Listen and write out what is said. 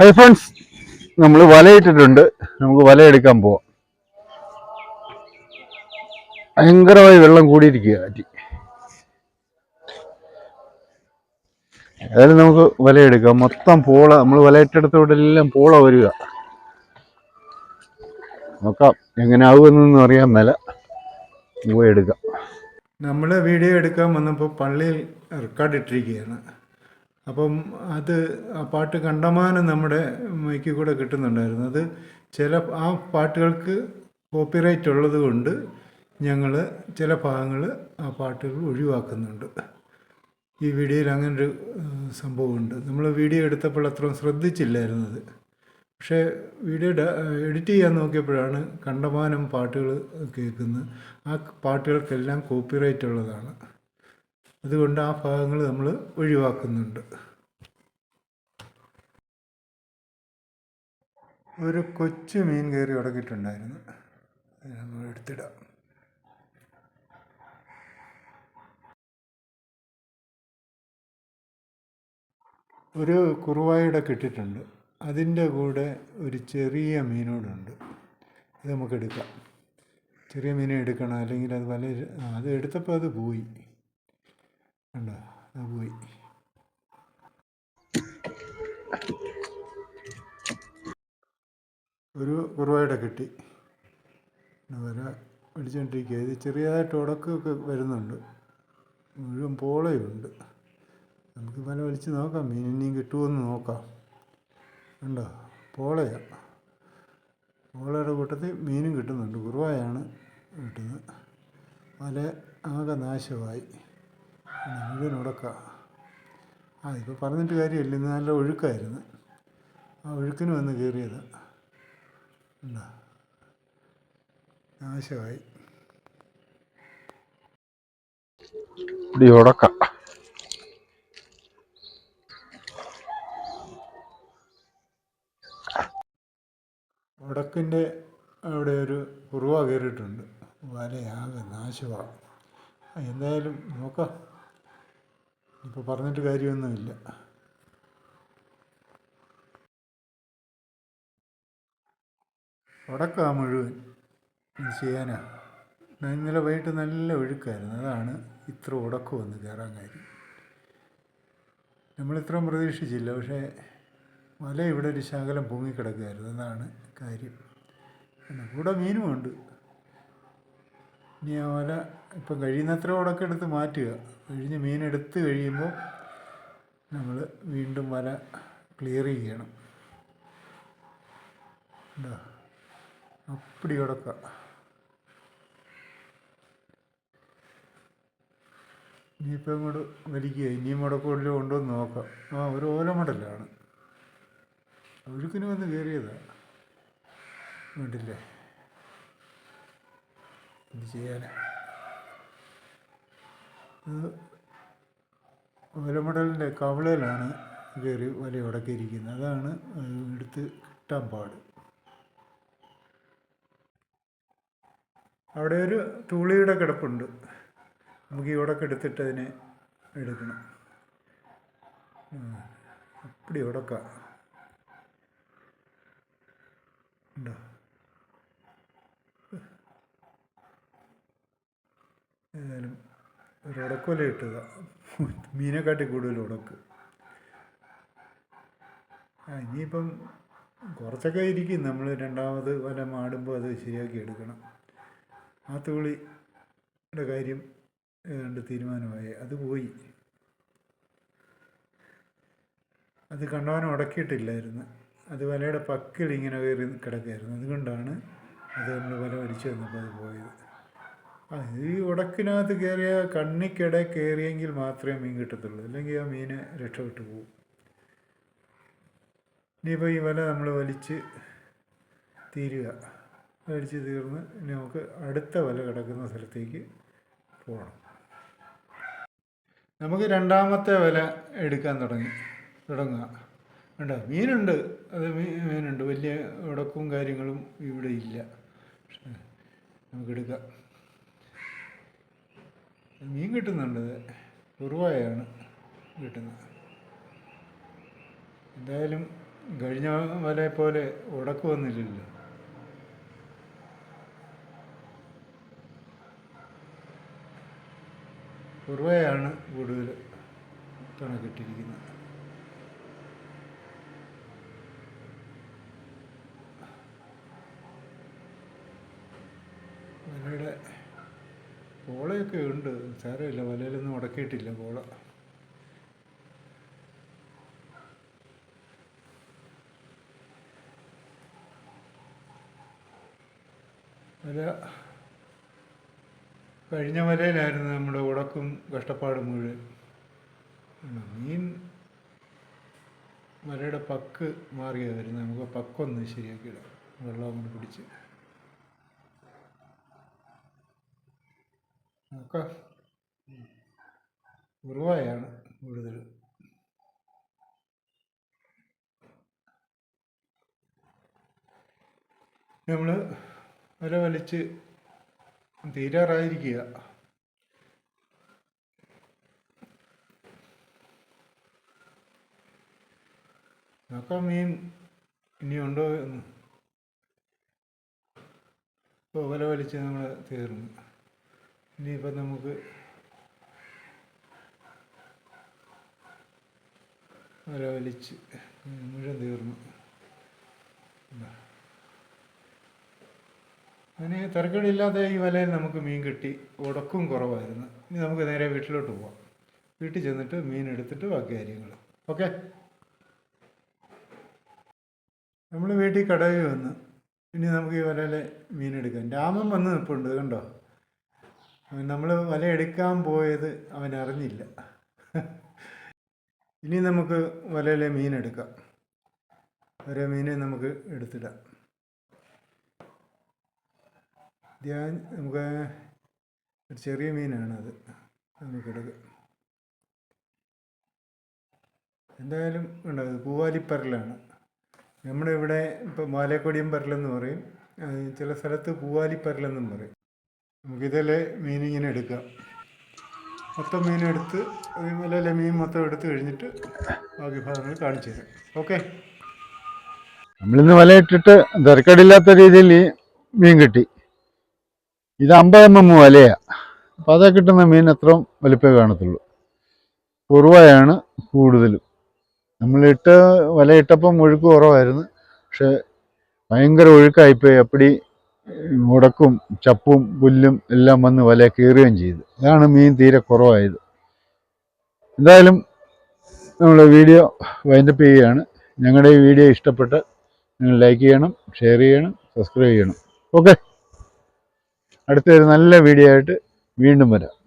Hi friends നമ്മൾ വലയിട്ടിട്ടുണ്ട്. നമുക്ക് വലയെടുക്കാൻ പോവാം. ഭയങ്കരമായി വെള്ളം കൂടിയിരിക്കുക കാറ്റി ഏതായാലും നമുക്ക് വലയെടുക്കാം. മൊത്തം പോള നമ്മൾ വലയിട്ടെടുത്തോടെല്ലാം പോള വരിക. നോക്കാം എങ്ങനെ ആവുമെന്നൊന്നും അറിയാൻ മേല. പോയി എടുക്കാം. നമ്മൾ വീഡിയോ എടുക്കാൻ വന്നപ്പോൾ പള്ളിയിൽ റെക്കോർഡ് ഇട്ടിരിക്കുകയാണ്. അപ്പം അത് ആ പാട്ട് കണ്ടമാനം നമ്മുടെ മൈക്കിൽ കൂടെ കിട്ടുന്നുണ്ടായിരുന്നു. അത് ചില ആ പാട്ടുകൾക്ക് കോപ്പിറൈറ്റ് ഉള്ളത് കൊണ്ട് ഞങ്ങൾ ചില ഭാഗങ്ങൾ ആ പാട്ടുകൾ ഒഴിവാക്കുന്നുണ്ട്. ഈ വീഡിയോയിൽ അങ്ങനൊരു സംഭവമുണ്ട്. നമ്മൾ വീഡിയോ എടുത്തപ്പോൾ അത്രയും ശ്രദ്ധിച്ചില്ലായിരുന്നത്. പക്ഷേ വീഡിയോ എഡിറ്റ് ചെയ്യാൻ നോക്കിയപ്പോഴാണ് കണ്ടമാനം പാട്ടുകൾ കേൾക്കുന്നത്. ആ പാട്ടുകൾക്കെല്ലാം കോപ്പിറൈറ്റ് ഉള്ളതാണ്. അതുകൊണ്ട് ആ ഭാഗങ്ങൾ നമ്മൾ ഒഴിവാക്കുന്നുണ്ട്. ഒരു കൊച്ചു മീൻ കയറി ഉടക്കിയിട്ടുണ്ടായിരുന്നു. നമ്മൾ എടുത്തിടാം. ഒരു കുറുവായുടെ കിട്ടിയിട്ടുണ്ട്. അതിന്റെ കൂടെ ഒരു ചെറിയ മീനോടുണ്ട്. ഇത് നമുക്ക് എടുക്കാം. ചെറിയ മീനെ എടുക്കണം. അല്ലെങ്കിൽ അത് വല അത് എടുത്തപ്പോൾ അത് പോയി. കണ്ടോ? അത് പോയി. ഒരു കുറവായിട്ട് കിട്ടി. വര പിടിച്ചുകൊണ്ടിരിക്കുക ഇത് ചെറിയതായിട്ട് ഉടക്കമൊക്കെ വരുന്നുണ്ട്. മുഴുവൻ പോളയുണ്ട്. നമുക്ക് വല വലിച്ച് നോക്കാം. മീൻ ഇനിയും കിട്ടുമെന്ന് നോക്കാം. ഉണ്ടോ പോളയാ. പോളയുടെ കൂട്ടത്തിൽ മീനും കിട്ടുന്നുണ്ട്. കുറവായാണ് കിട്ടുന്നത്. വല ആകെ നാശമായി. മുഴുവൻ ഉടക്കാണ് ആ ഇപ്പോൾ പറഞ്ഞിട്ട് കാര്യമില്ല. ഇന്ന് നല്ല ഒഴുക്കായിരുന്നു. ആ ഒഴുക്കിന് വന്ന് കയറിയത്. എന്താ? നാശമായി. ഇവിടെ ഉടക്കാം. വടക്കിന്റെ അവിടെ ഒരു കുറുവ കയറിയിട്ടുണ്ട്. വലയാകെ നാശമാണ് എന്തായാലും നോക്കാം. ഇപ്പോൾ പറഞ്ഞിട്ട് കാര്യമൊന്നുമില്ല വടക്കാ മുഴുവൻ ചെയ്യാനാ. ഇന്നലെ വൈകിട്ട് നല്ല ഒഴുക്കായിരുന്നു. അതാണ് ഇത്ര ഉടക്കം വന്ന് കയറാൻ കാര്യം. നമ്മളിത്രയും പ്രതീക്ഷിച്ചില്ല. പക്ഷേ മല ഇവിടെ ഒരു ശകലം പൊങ്ങിക്കിടക്കുകയായിരുന്നു അതാണ് കാര്യം. കൂടെ മീനുമുണ്ട്. ഇനി ആ വല ഇപ്പം കഴിയുന്നത്ര ഉടക്കം എടുത്ത് മാറ്റുക. കഴിഞ്ഞ് മീനെടുത്ത് കഴിയുമ്പോൾ നമ്മൾ വീണ്ടും വല ക്ലിയർ ചെയ്യണം. എന്താ അപ്പടി ഉടക്ക. ഇനിയിപ്പോൾ ഇങ്ങോട്ട് വലിക്കുക. ഇനിയും മുടക്കൂടിലും ഉണ്ടോ എന്ന് നോക്കാം. ആ ഒരു ഓലമടലാണ് ഒഴുക്കിന് വന്ന് കയറിയതാണ് വേണ്ടില്ലേ എന്ത് ചെയ്യാനാ ഓലമടലിന്റെ കവളയിലാണ് കയറി വല ഉടക്കിയിരിക്കുന്നത് അതാണ് അത് എടുത്ത് കിട്ടാൻ പാട്. അവിടെ ഒരു തുളിയുടെ കിടപ്പുണ്ട്. നമുക്ക് ഈ ഉടക്കെടുത്തിട്ട് അതിനെ എടുക്കണം. അപ്പടി ഉടക്കാം. ഉടക്ക ഉണ്ടോ ഏതായാലും ഒരു ഉടക്കുവല ഇട്ടതാ മീനെക്കാട്ടി കൂടുതൽ ഉടക്ക് ആ ഇനിയിപ്പം കുറച്ചൊക്കെ ഇരിക്കും. നമ്മൾ രണ്ടാമത് വല മാടുമ്പോൾ അത് ശരിയാക്കി എടുക്കണം. ആ തുള്ളിയുടെ കാര്യം ഏതാണ്ട് തീരുമാനമായി. അത് പോയി. അത് കണ്ടവനം ഉടക്കിയിട്ടില്ലായിരുന്നു. അത് വലയുടെ പക്കിൽ ഇങ്ങനെ കയറി കിടക്കായിരുന്നു അതുകൊണ്ടാണ് അത് നമ്മൾ വല വലിച്ചു വന്നപ്പോൾ അത് പോയത്. ഈ ഉടക്കിനകത്ത് കയറിയ കണ്ണിക്കിട കയറിയെങ്കിൽ മാത്രമേ മീൻ കിട്ടത്തുള്ളൂ. അല്ലെങ്കിൽ ആ മീൻ രക്ഷപ്പെട്ടു പോകും ഇനിയിപ്പോൾ ഈ വല നമ്മൾ വലിച്ച് തീരുക. വലിച്ച് തീർന്ന് ഇനി നമുക്ക് അടുത്ത വല കിടക്കുന്ന സ്ഥലത്തേക്ക് പോകണം. നമുക്ക് രണ്ടാമത്തെ വല എടുക്കാൻ തുടങ്ങി തുടങ്ങുക. വേണ്ട മീനുണ്ട്. അത് മീനുണ്ട്. വലിയ ഉടക്കും കാര്യങ്ങളും ഇവിടെ ഇല്ല. നമുക്ക് നമുക്കെടുക്കാം മീൻ കിട്ടുന്നുണ്ട്. കുറുവായാണ് കിട്ടുന്നത്. എന്തായാലും കഴിഞ്ഞ വലയെ പോലെ ഉടക്ക് വന്നില്ലല്ലോ. കുറുവയാണ് കൂടുതൽ കണക്കിട്ടിരിക്കുന്നത്. വലയുടെ പോളയൊക്കെ ഉണ്ട്. സാരമില്ല വലയിലൊന്നും ഉടക്കിയിട്ടില്ല പോള വല കഴിഞ്ഞ വലയിലായിരുന്നു നമ്മുടെ ഉടക്കും കഷ്ടപ്പാടും മുഴുവൻ. മീൻ വലയുടെ പക്ക് മാറിയായിരുന്നു നമുക്ക് പക്കൊന്ന് ശരിയാക്കിയിടാം. വെള്ളം കൊണ്ട് പിടിച്ച്. നോക്കാം ഉറുവായാണ് കൂടുതലും. നമ്മൾ വല വലിച്ച് തീരാറായിരിക്കുക. നോക്കാം മീൻ ഇനിയുണ്ടോ എന്ന്. വല വലിച്ച് നമ്മൾ തീർന്നു. ഇനിയിപ്പം നമുക്ക് വല വലിച്ച് മുഴുവൻ തീർന്നു അതിന് അങ്ങനെ ഈ വലയിൽ നമുക്ക് മീൻ കിട്ടി. ഉടക്കും കുറവായിരുന്നു. ഇനി നമുക്ക് നേരെ വീട്ടിലോട്ട് പോവാം. വീട്ടിൽ ചെന്നിട്ട് മീൻ എടുത്തിട്ട് ബാക്കി കാര്യങ്ങൾ. ഓക്കെ? നമ്മൾ വീട്ടിൽ കടയിൽ വന്ന് ഇനി നമുക്ക് ഈ വലയിലെ മീൻ എടുക്കാം. രാമൻ വന്ന് നിൽപ്പുണ്ട് കണ്ടോ? നമ്മൾ വല എടുക്കാൻ പോയത് അവൻ അറിഞ്ഞില്ല. ഇനി നമുക്ക് വലയിലെ മീൻ എടുക്കാം. ഓരോ മീനെ നമുക്ക് എടുത്തിടാം. ധ്യാൻ നമുക്ക് ഒരു ചെറിയ മീനാണത് നമുക്കെടുക്കാം എന്തായാലും ഉണ്ട്? അത് പൂവാലിപ്പരലാണ് നമ്മുടെ ഇവിടെ ഇപ്പം മാലക്കൊടിയും പരലെന്ന് പറയും. ചില സ്ഥലത്ത് പൂവാലിപ്പരലെന്നും പറയും. നമുക്കിതിലെ മീനിങ്ങനെ എടുക്കാം. മൊത്തം മീനെടുത്ത് അതിലെ മീൻ മൊത്തം എടുത്ത് കഴിഞ്ഞിട്ട് ബാക്കി ഭാഗങ്ങൾ കാണിച്ചു തരാം. ഓക്കെ? നമ്മളിന്ന് വലയിട്ടിട്ട് തിരക്കടില്ലാത്ത രീതിയിൽ മീൻ കിട്ടി. ഇത് അമ്പത് എം എം വലയാ. അപ്പം അതേ കിട്ടുന്ന മീൻ അത്രയും വലിപ്പമേ കാണത്തുള്ളൂ. കുറവായാണ് കൂടുതലും. നമ്മളിട്ട് വലയിട്ടപ്പം ഒഴുക്ക് കുറവായിരുന്നു. പക്ഷെ ഭയങ്കര ഒഴുക്കായിപ്പോയി. അപ്പടി മുടക്കും ചപ്പും പുല്ലും എല്ലാം വന്ന് വല കീറുകയും ചെയ്തു. അതാണ് മീൻ തീരെ കുറവായത്. എന്തായാലും നമ്മുടെ വീഡിയോ വൈൻഡപ്പ് ചെയ്യുകയാണ്. ഞങ്ങളുടെ ഈ വീഡിയോ ഇഷ്ടപ്പെട്ട് നിങ്ങൾ ലൈക്ക് ചെയ്യണം ഷെയർ ചെയ്യണം സബ്സ്ക്രൈബ് ചെയ്യണം. ഓക്കെ. അടുത്തൊരു നല്ല വീഡിയോ ആയിട്ട് വീണ്ടും വരാം.